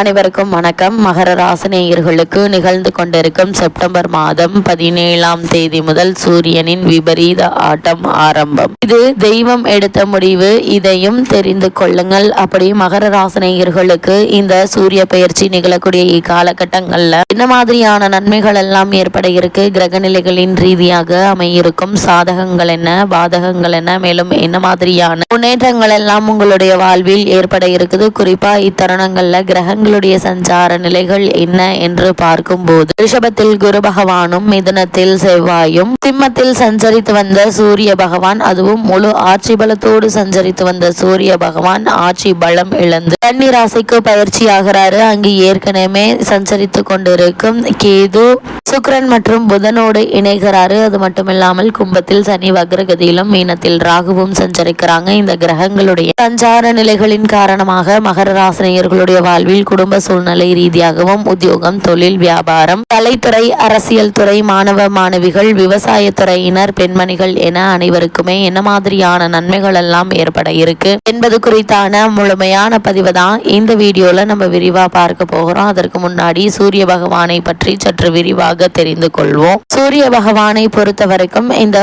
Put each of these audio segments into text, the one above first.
அனைவருக்கும் வணக்கம். மகர ராசினேயர்களுக்கு நிகழ்ந்து கொண்டிருக்கும் செப்டம்பர் மாதம் பதினேழாம் தேதி முதல் சூரியனின் விபரீத ஆட்டம் ஆரம்பம். இது தெய்வம் எடுத்த முடிவு. இதையும் தெரிந்து கொள்ளுங்கள். அப்படி மகர ராசினேயர்களுக்கு இந்த சூரிய பயிற்சி நிகழக்கூடிய இக்காலகட்டங்கள்ல என்ன மாதிரியான நன்மைகள் எல்லாம் ஏற்பட இருக்கு? கிரக நிலைகளின் ரீதியாக அமையிருக்கும் சாதகங்கள் என்ன? பாதகங்கள் என்ன? மேலும் என்ன மாதிரியான முன்னேற்றங்கள் எல்லாம் உங்களுடைய வாழ்வில் ஏற்பட இருக்குது? குறிப்பா இத்தருணங்கள்ல உங்களுடைய சஞ்சார நிலைகள் என்ன என்று பார்க்கும்போது ரிஷபத்தில் குரு பகவானும் மிதனத்தில் செவ்வாயும் சிம்மத்தில் சஞ்சரித்து வந்த சூரிய பகவான் அதுவும் முழு ஆட்சி பலத்தோடு சஞ்சரித்து வந்த சூரிய பகவான் ஆட்சி பலம் இழந்து கன்னி ராசிக்கு பயிற்சி ஆகிறாரு. அங்கு ஏற்கனவே சஞ்சரித்து கொண்டிருக்கும் கேது சுக்கிரன் மற்றும் புதனோடு இணைகிறாரு. அது மட்டும் இல்லாமல் கும்பத்தில் சனி வக்ரகதியிலும் மீனத்தில் ராகுவும் சஞ்சரிக்கிறாங்க. இந்த கிரகங்களுடைய சஞ்சார நிலைகளின் காரணமாக மகர ராசினியர்களுடைய வாழ்வில் குடும்ப சூழ்நிலை ரீதியாகவும் உத்தியோகம் தொழில் வியாபாரம் கலைத்துறை அரசியல் துறை மாணவ மாணவிகள் விவசாயத்துறையினர் பெண்மணிகள் என அனைவருக்குமே என்ன மாதிரியான நன்மைகள் எல்லாம் ஏற்பட இருக்கு என்பது குறித்தான முழுமையான பதிவு தான் இந்த வீடியோல நம்ம விரிவா பார்க்க போகிறோம். அதற்கு முன்னாடி சூரிய பகவானை பற்றி சற்று விரிவாக தெரிந்து கொள்வோம். சூரிய பகவானை பொறுத்த வரைக்கும் இந்த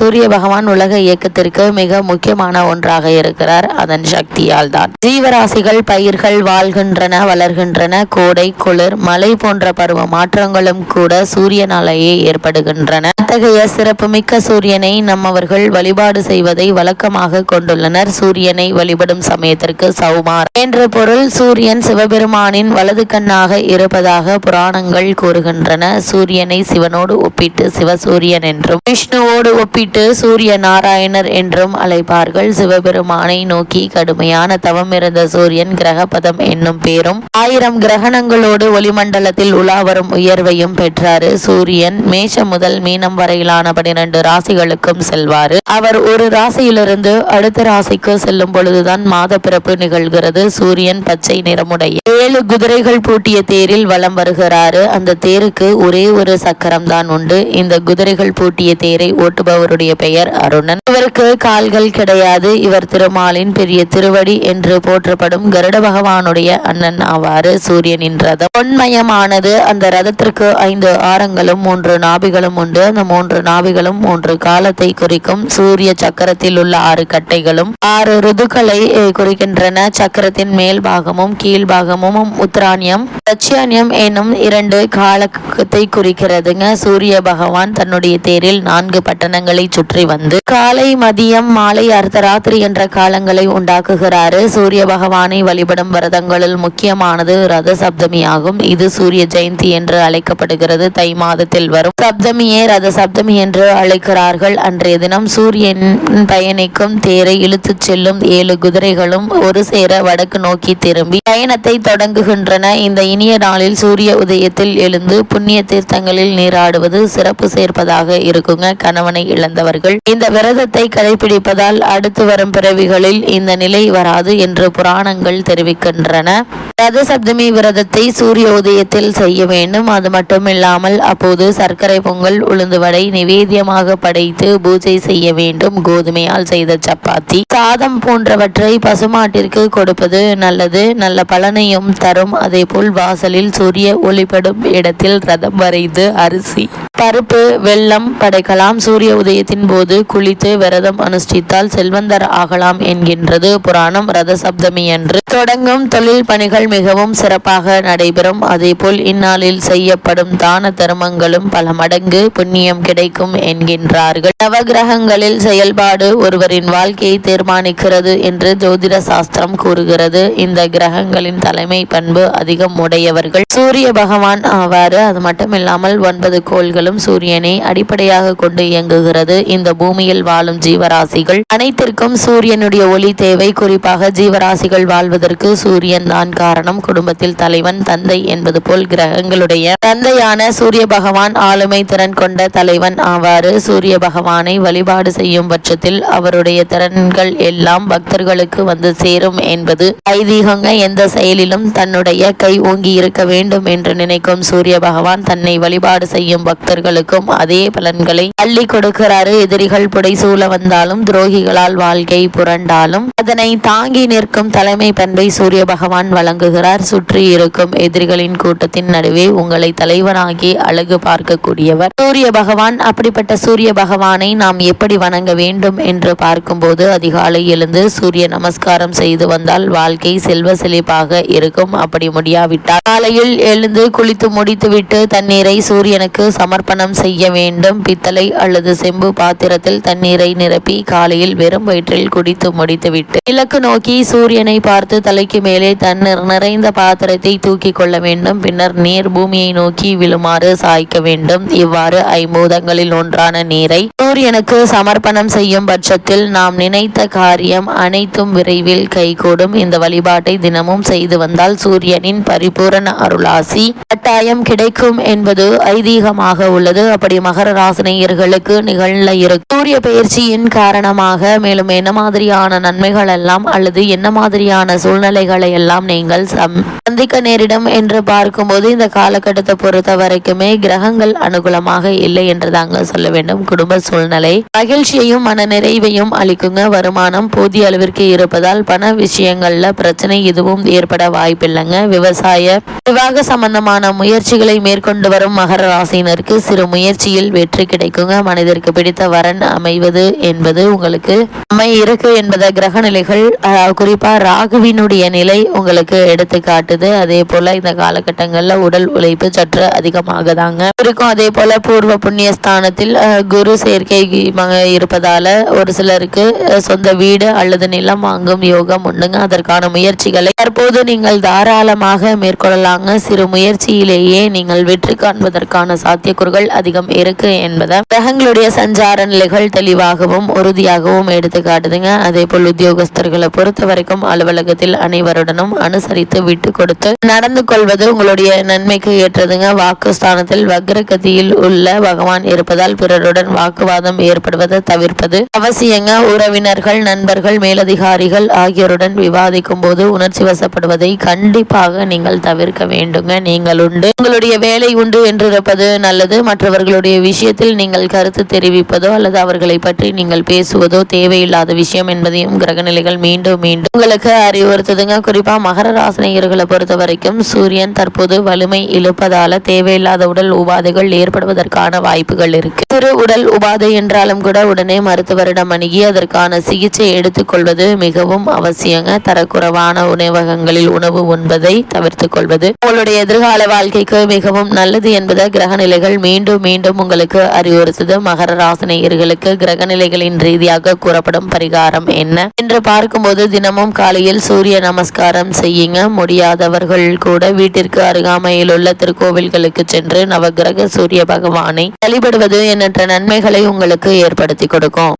சூரிய பகவான் உலக இயக்கத்திற்கு மிக முக்கியமான ஒன்றாக இருக்கிறார். அதன் சக்தியால் தான். ஜீவராசிகள் பயிர்கள் வாழ்கின்றன வளர்கின்றன. கோடை குளிர் மழை போன்ற பருவ மாற்றங்களும் கூட சூரியனாலேயே ஏற்படுகின்றன. அத்தகைய சிறப்புமிக்க சூரியனை நம்மவர்கள் வழிபாடு செய்வதை வழக்கமாக கொண்டுள்ளனர். சூரியனை வழிபடும் சமயத்திற்கு சௌமார் என்ற பொருள் சூரியன் சிவபெருமானின் வலது கண்ணாக இருப்பதாக புராணங்கள் கூறுகின்றன. சூரியனை சிவனோடு ஒப்பிட்டு சிவசூரியன் என்றும் விஷ்ணுவோடு ஒப்பிட்டு சூரிய நாராயணர் என்றும் அழைப்பார்கள். சிவபெருமானை நோக்கி கடுமையான தவம் இருந்த சூரியன் கிரகபதம் என்னும் பேரும் ஆயிரம் கிரகணங்களோடு ஒளிமண்டலத்தில் உலா வரும் உயர்வையும் பெற்றாரு. சூரியன் மேஷம் முதல் மீனம் வரையிலான பனிரெண்டு ராசிகளுக்கும் செல்வாரு. அவர் ஒரு ராசியிலிருந்து அடுத்த ராசிக்கு செல்லும் பொழுதுதான் மாத பிறப்பு நிகழ்கிறது. சூரியன் பச்சை நிறமுடைய ஏழு குதிரைகள் பூட்டிய தேரில் வலம் வருகிறாரு. அந்த தேருக்கு ஒரே ஒரு சக்கரம் தான் உண்டு. இந்த குதிரைகள் பூட்டிய தேரை ஓட்டுபவருடைய பெயர் அருணன். இவருக்கு கால்கள் கிடையாது. இவர் திருமாலின் பெரிய திருவடி என்று போற்றப்படும் கருட பகவானுடைய அண்ணன். ஆவாறு. சூரியனின் ரதம். பொன்மயமானது. அந்த ரதத்திற்கு ஐந்து ஆரங்களும் மூன்று நாபிகளும் உண்டு. அந்த மூன்று நாபிகளும் மூன்று காலத்தை குறிக்கும் சூரிய சக்கரத்தில் உள்ள ஆறு கட்டைகளும் ஆறு ருதுக்களை குறிக்கின்றன. சக்கரத்தின் மேல் பாகமும் கீழ் பாகமும் உத்தராணியம். லட்சியானியம் என்னும் இரண்டு காலத்தை குறிக்கிறதுங்க. சூரிய பகவான் தன்னுடைய தேரில் நான்கு பட்டணங்களை சுற்றி வந்து காலை மதியம் மாலை அர்த்தராத்திரி என்ற காலங்களை உண்டாக்குகிறாரு. சூரிய பகவானை வழிபடும் விரதங்களில் முக்கியமானது ரத சப்தமி ஆகும் இது சூரிய ஜெயந்தி என்று அழைக்கப்படுகிறது. தை மாதத்தில் வரும். சப்தமியே ரத சப்தமி என்று அழைக்கிறார்கள். அன்றைய தினம் சூரியன் பயணிக்கும் தேரை இழுத்துச் செல்லும் ஏழு குதிரைகளும் ஒரு சேர வடக்கு நோக்கி திரும்பி பயணத்தை தொடங்குகின்றன. இந்த இனிய நாளில் சூரிய உதயத்தில் எழுந்து புண்ணிய தீர்த்தங்களில் நீராடுவது சிறப்பு சேர்ப்பதாக இருக்குங்க. கணவனை இழந்தவர்கள். இந்த விரதத்தை கடைபிடிப்பதால் அடுத்து வரும் பிறவிகளில் இந்த நிலை வராது என்று புராணங்கள் தெரிவிக்கின்றன. ரதசப்தமி விரதத்தை சூரிய உதயத்தில் செய்ய வேண்டும். அது மட்டுமில்லாமல் அப்போது சர்க்கரை பொங்கல் உளுந்து வடை நிவேதியமாக படைத்து பூஜை செய்ய வேண்டும். கோதுமையால் செய்த சப்பாத்தி. சாதம் போன்றவற்றை பசுமாட்டிற்கு கொடுப்பது நல்லது. நல்ல பலனையும் தரும். அதேபோல் வாசலில் சூரிய ஒளிப்படும் இடத்தில் ரதம் வரைந்து அரிசி. பருப்பு வெள்ளம் படைக்கலாம். சூரிய உதயத்தின் போது குளித்து விரதம் அனுஷ்டித்தால் செல்வந்தர் ஆகலாம் என்கின்றது புராணம் ரத சப்தமி அன்று. தொடங்கும் தொழில் பணிகள் மிகவும் சிறப்பாக நடைபெறும். அதேபோல் இந்நாளில் செய்யப்படும் தான தர்மங்களும் பல மடங்கு புண்ணியம் கிடைக்கும் என்கின்றார்கள். நவகிரகங்களில் செயல்பாடு ஒருவரின் வாழ்க்கையை தீர்மானிக்கிறது என்று ஜோதிட சாஸ்திரம் கூறுகிறது. இந்த கிரகங்களின் தலைமை பண்பு அதிகம் உடையவர்கள். சூரிய பகவான் ஆவாறு அது மட்டும் இல்லாமல் ஒன்பது கோள்களும் சூரியனை அடிப்படையாக கொண்டு இயங்குகிறது. இந்த பூமியில் வாழும் ஜீவராசிகள் அனைத்திற்கும் சூரியனுடைய ஒளி தேவை. குறிப்பாக ஜீவராசிகள் வாழ்வதற்கு சூரியன் தான் காரணம். குடும்பத்தில் தலைவன் தந்தை என்பது போல் கிரகங்களுடைய தந்தையான சூரிய பகவான் ஆளுமை திறன் கொண்ட தலைவன் ஆவாறு சூரிய பகவானை வழிபாடு செய்யும் பட்சத்தில் அவருடைய திறன்கள் எல்லாம் பக்தர்களுக்கு வந்து சேரும் என்பது ஐதீகங்க. எந்த செயலிலும் தன்னுடைய கை ஓங்கி இருக்க வேண்டும் என்று நினைக்கும் சூரிய பகவான் தன்னை வழிபாடு செய்யும் அவர்களுக்கும் அதே பலன்களை அள்ளி கொடுக்கிறாரு. எதிரிகள் புடைசூழ வந்தாலும் துரோகிகளால் வாழ்க்கை புரண்டாலும் அதனை தாங்கி நிற்கும் தலைமை பண்பை சூரிய பகவான் வழங்குகிறார். சுற்றி இருக்கும் எதிரிகளின் கூட்டத்தின் நடுவே உங்களை தலைவனாகி அழகு பார்க்கக்கூடியவர். சூரிய பகவான் அப்படிப்பட்ட சூரிய பகவானை நாம் எப்படி வணங்க வேண்டும் என்று பார்க்கும்போது அதிகாலை எழுந்து சூரிய நமஸ்காரம் செய்து வந்தால் வாழ்க்கை செல்வ செழிப்பாக இருக்கும். அப்படி முடியாவிட்டால் காலையில் எழுந்து குளித்து முடித்துவிட்டு தண்ணீரை சூரியனுக்கு சமர் அர்ப்பணம் செய்ய வேண்டும். பித்தளை அல்லது செம்பு பாத்திரத்தில் தண்ணீரை நிரப்பி காலையில் வெறும் வயிற்றில் குடித்து முடித்துவிட்டு கிழக்கு நோக்கி சூரியனை பார்த்து தலைக்கு மேலே தண்ணீர் நிறைந்த பாத்திரத்தை தூக்கி கொள்ள வேண்டும். பின்னர் நீர் பூமியை நோக்கி விழுமாறு சாய்க்க வேண்டும். இவ்வாறு ஐம்பூதங்களில் ஒன்றான நீரை சூரியனுக்கு சமர்ப்பணம் செய்யும் பட்சத்தில் நாம் நினைத்த காரியம் அனைத்தும் விரைவில் கைகூடும். இந்த வழிபாட்டை தினமும் செய்து வந்தால் சூரியனின் பரிபூரண அருளாசி கட்டாயம் கிடைக்கும் என்பது ஐதீகமாக உள்ளது. அப்படி மகர ராசினியர்களுக்கு நிகழ இருக்கும் சூரிய பயிற்சியின் காரணமாக மேலும் என்ன மாதிரியான நன்மைகள் எல்லாம் அல்லது என்ன மாதிரியான சூழ்நிலைகளை எல்லாம் நீங்கள் சந்திக்க நேரிடும் என்று பார்க்கும்போது இந்த காலகட்டத்தை பொறுத்த வரைக்குமே கிரகங்கள் அனுகூலமாக இல்லை என்று தாங்க சொல்ல வேண்டும். குடும்ப சூழ்நிலை மகிழ்ச்சியையும் மன நிறைவையும் அளிக்குங்க. வருமானம் போதிய அளவிற்கு இருப்பதால் பண விஷயங்கள்ல பிரச்சனை எதுவும் ஏற்பட வாய்ப்பில்லைங்க. விவசாய விவாக சம்பந்தமான முயற்சிகளை மேற்கொண்டு வரும் மகர ராசியினருக்கு சிறு முயற்சியில் வெற்றி கிடைக்குங்க. மனிதருக்கு பிடித்த வரன் அமைவது என்பது உங்களுக்கு அமை இருக்கு என்பதை கிரக நிலைகள் குறிப்பா ராகுவினுடைய நிலை உங்களுக்கு எடுத்து காட்டுது. அதே போல இந்த காலகட்டங்கள்ல உடல் உழைப்பு சற்று அதிகமாக தாங்க இருக்கும். அதே போல பூர்வ புண்ணிய ஸ்தானத்தில் குரு சேர்க்கை இருப்பதால ஒரு சிலருக்கு சொந்த வீடு அல்லது நிலம் வாங்கும் யோகம் உண்டுங்க. அதற்கான முயற்சிகளை தற்போது நீங்கள் தாராளமாக மேற்கொள்ளலாங்க. சிறு முயற்சியிலேயே நீங்கள் வெற்றி காண்பதற்கான சாத்தியக்கூறுகள் அதிகம் இருக்கு என்பதை கிரகங்களுடைய சஞ்சார நிலைகள் தெளிவாகவும் உறுதியாகவும் எடுத்து காட்டுதுங்க. அதே போல் உத்தியோகஸ்தர்களை பொறுத்த வரைக்கும் அலுவலகத்தில் அனைவருடனும் அனுசரித்து விட்டு கொடுத்து நடந்து கொள்வது உங்களுடைய நன்மைக்கு ஏற்றதுங்க. வாக்குஸ்தானத்தில் வக்ரகதியில் உள்ள பகவான் இருப்பதால் பிறருடன் வாக்குவாதம் ஏற்படுவதை தவிர்ப்பது அவசியங்க. உறவினர்கள் நண்பர்கள் மேலதிகாரிகள் ஆகியோருடன் விவாதிக்கும் போது உணர்ச்சி வசப்படுவதை கண்டிப்பாக நீங்கள் தவிர்க்க வேண்டுங்க. நீங்கள் உண்டு. உங்களுடைய வேலை உண்டு என்றிருப்பது நல்லது. மற்றவர்களுடைய விஷயத்தில் நீங்கள் கருத்து தெரிவிப்பதோ அல்லது அவர்களை பற்றி நீங்கள் பேசுவதோ தேவையில்லாத விஷயம் என்பதையும் கிரகநிலைகள் மீண்டும் மீண்டும் உங்களுக்கு அறிவுறுத்துதுங்க. குறிப்பா மகர ராசினியர்களை பொறுத்த வரைக்கும் சூரியன் தற்போது வலிமை இழுப்பதால தேவையில்லாத உடல் உபாதைகள் ஏற்படுவதற்கான வாய்ப்புகள் இருக்கு. சிறு உடல் உபாதை என்றாலும் கூட உடனே மருத்துவரிடம் அணுகி அதற்கான சிகிச்சை எடுத்துக்கொள்வது மிகவும் அவசியங்க. தரக்குறைவான உணவகங்களில் உணவு உண்பதை தவிர்த்துக் கொள்வது. உங்களுடைய எதிர்கால வாழ்க்கைக்கு மிகவும் நல்லது என்பதை கிரகநிலைகள் மீண்டும் மீண்டும் உங்களுக்கு அறிவுறுத்துது. மகர ராசினியர்களுக்கு கிரக நிலைகளின் ரீதியாக கூறப்படும் பரிகாரம் என்ன? என்று பார்க்கும்போது தினமும் காலையில் சூரிய நமஸ்காரம் செய்யுங்க. முடியாதவர்கள் கூட வீட்டிற்கு அருகாமையில் உள்ள திருக்கோவில்களுக்கு சென்று நவகிரக சூரிய பகவானை வழிபடுவது எண்ணற்ற நன்மைகளை உங்களுக்கு ஏற்படுத்தி கொடுக்கும்.